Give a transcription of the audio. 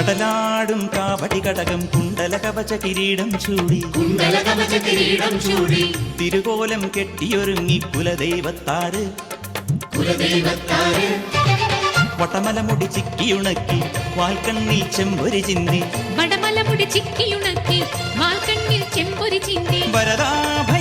കടലാടും കാവടി കടകം കുണ്ടല കവച കിരീടം ചൂടി. കുണ്ടല കവച കിരീടം ചൂടി. തിരുകോലം കെട്ടിയൊരുങ്ങി കുലദൈവത്താറ് കുലദൈവത്താറ് വടമലമുടി ചിക്കിയുണക്കി വാൽക്കണ്ണിൽ ചെമ്പൊരി ചിന്തി. വടമലമുടി ചിക്കിയുണക്കി വാൽക്കണ്ണിൽ ചെമ്പൊരി ചിന്തി. വരദാഭ